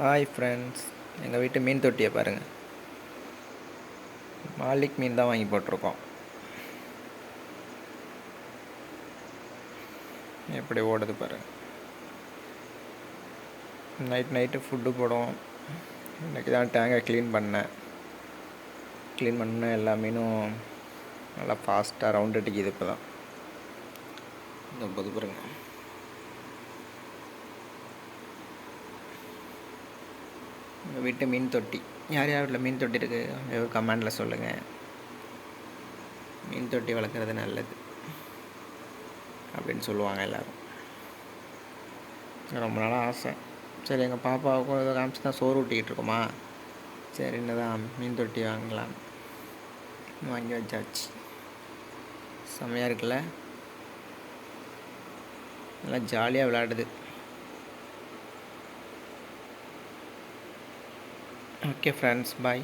Hi friends எங்கள் வீட்டு மீன் தொட்டியை பாருங்கள் மாலிக் மீன் தான் வாங்கி போட்டிருக்கோம். எப்படி ஓடுது பாருங்கள் நைட் நைட்டு ஃபுட்டு போடுவோம். இன்றைக்கி தான் டேங்கை க்ளீன் பண்ணேன். க்ளீன் பண்ண எல்லா மீனும் நல்லா ஃபாஸ்ட்டாக ரவுண்ட் அடிக்குது இப்போ தான் இந்த பாருங்கள் எங்கள் வீட்டு மீன் தொட்டி. யார் யார் வீட்டில் மீன் தொட்டி இருக்குது கமெண்டில் சொல்லுங்கள் மீன் தொட்டி வளர்க்குறது நல்லது. அப்படின்னு சொல்லுவாங்க எல்லோரும். ரொம்ப நாளாக ஆசை. சரி எங்கள் பாப்பாவுக்கும் ஏதோ காமிச்சு தான் சோறு ஊட்டிக்கிட்டு இருக்கோமா? சரி தான் மீன் தொட்டி வாங்கலாம். வாங்கி வச்சாச்சு. செம்மையாக இருக்குல்ல? நல்லா ஜாலியாக விளையாடுது. Okay friends bye